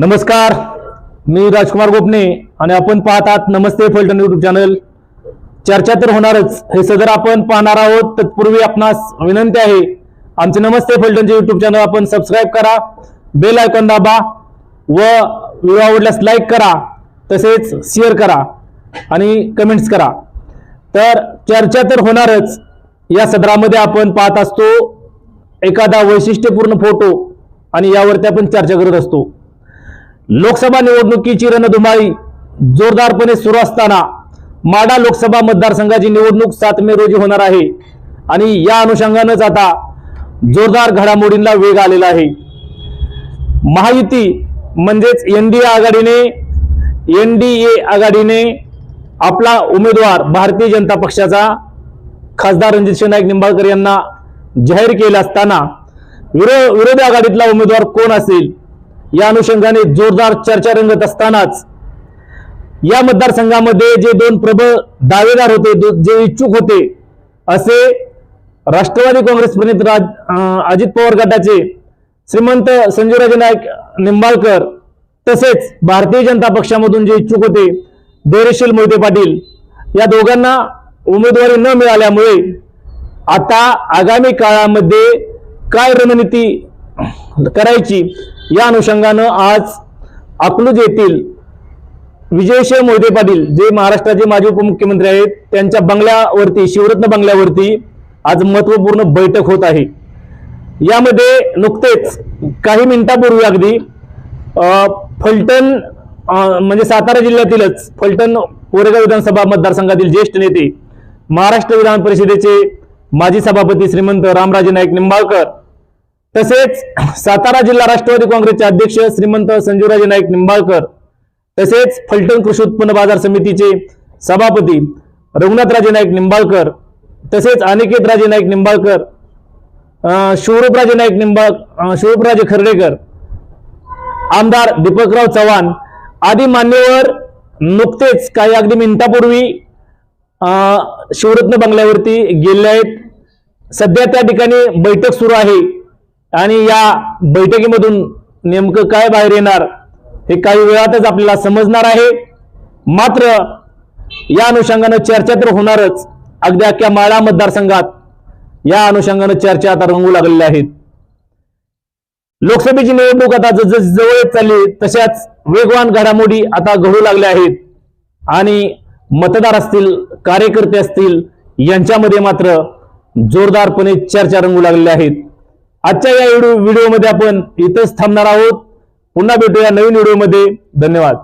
नमस्कार मी राजकुमार गोपने आणि आपण पाहतात नमस्ते फलटण युट्यूब चॅनल चर्चा तर होणारच हे सदर आपण पाहणार आहोत. तत्पूर्वी आपणास विनंती आहे आमचे नमस्ते फलटणचे युट्यूब चॅनल आपण सबस्क्राईब करा बेल आयकॉन दाबा व व्हिडिओ आवडल्यास लाईक करा तसेच शेअर करा आणि कमेंट्स करा. तर चर्चा तर होणारच या सदरामध्ये आपण पाहत असतो एखादा वैशिष्ट्यपूर्ण फोटो आणि यावरती आपण चर्चा करत असतो. लोकसभा निवडणुकीची रणधुमाळी जोरदारपणे सुरू असताना माडा लोकसभा मतदारसंघाची निवडणूक सात मे रोजी होणार आहे. आणि या अनुषंगानंच आता जोरदार घडामोडींना वेग आलेला आहे. महायुती म्हणजेच एन डी ए आघाडीने एन डी ए आघाडीने आपला उमेदवार भारतीय जनता पक्षाचा खासदार रणजित नाईक निंबाळकर यांना जाहीर केला असताना विरो विरोधी आघाडीतला उमेदवार कोण असेल? या अनुषंगाने जोरदार चर्चा रंगत असतानाच या मतदारसंघामध्ये जे दोन प्रबळ दावेदार होते जे इच्छुक होते असे राष्ट्रवादी काँग्रेस प्रणित राज अजित पवार गटाचे श्रीमंत संजयराजे नाईक निंबाळकर तसेच भारतीय जनता पक्षामधून जे इच्छुक होते धैर्यशील मोहिते पाटील या दोघांना उमेदवारी न मिळाल्यामुळे आता आगामी काळामध्ये काय रणनीती करायची या अनुषंगानं आज अकलूज येथील विजयशय मोहिते पाटील जे महाराष्ट्राचे माजी उपमुख्यमंत्री आहेत त्यांच्या बंगल्यावरती शिवरत्न बंगल्यावरती आज महत्त्वपूर्ण बैठक होत आहे. यामध्ये नुकतेच काही मिनिटापूर्वी अगदी अं, फलटण म्हणजे सातारा जिल्ह्यातीलच फलटण कोरेगाव विधानसभा मतदारसंघातील ज्येष्ठ नेते महाराष्ट्र विधान परिषदेचे माजी सभापती श्रीमंत रामराजे नाईक निंबाळकर तसेच सातारा जिल्हा राष्ट्रवादी काँग्रेसचे अध्यक्ष श्रीमंत संजूराजे नाईक निंबाळकर तसेच फलटण कृषी उत्पन्न बाजार समितीचे सभापती रघुनाथराजे नाईक निंबाळकर तसेच अनिकेत राजे नाईक निंबाळकर शिवरूपराजे नाईक निंबाळ शिवरूपराजे खर्डेकर आमदार दीपकराव चव्हाण आदी मान्यवर नुकतेच काही अगदी मिनिटापूर्वी शिवरत्न बंगल्यावरती गेले आहेत. सध्या त्या ठिकाणी बैठक सुरू आहे. आणि या बैठकीमधून नेमकं काय बाहेर येणार हे काही वेळातच आपल्याला समजणार आहे. मात्र या अनुषंगानं चर्चा तर होणारच. अगदी अख्ख्या माळा मतदारसंघात या अनुषंगानं चर्चा आता रंगू लागलेल्या आहेत. लोकसभेची निवडणूक आता जस जवळ येत चालली तशाच वेगवान घडामोडी आता घडू लागल्या आहेत. आणि मतदार असतील कार्यकर्ते असतील यांच्यामध्ये मात्र जोरदारपणे चर्चा रंगू लागलेल्या आहेत. आजच्या या व्हिडिओमध्ये आपण इथंच थांबणार आहोत. पुन्हा भेटूया नवीन व्हिडिओमध्ये. धन्यवाद.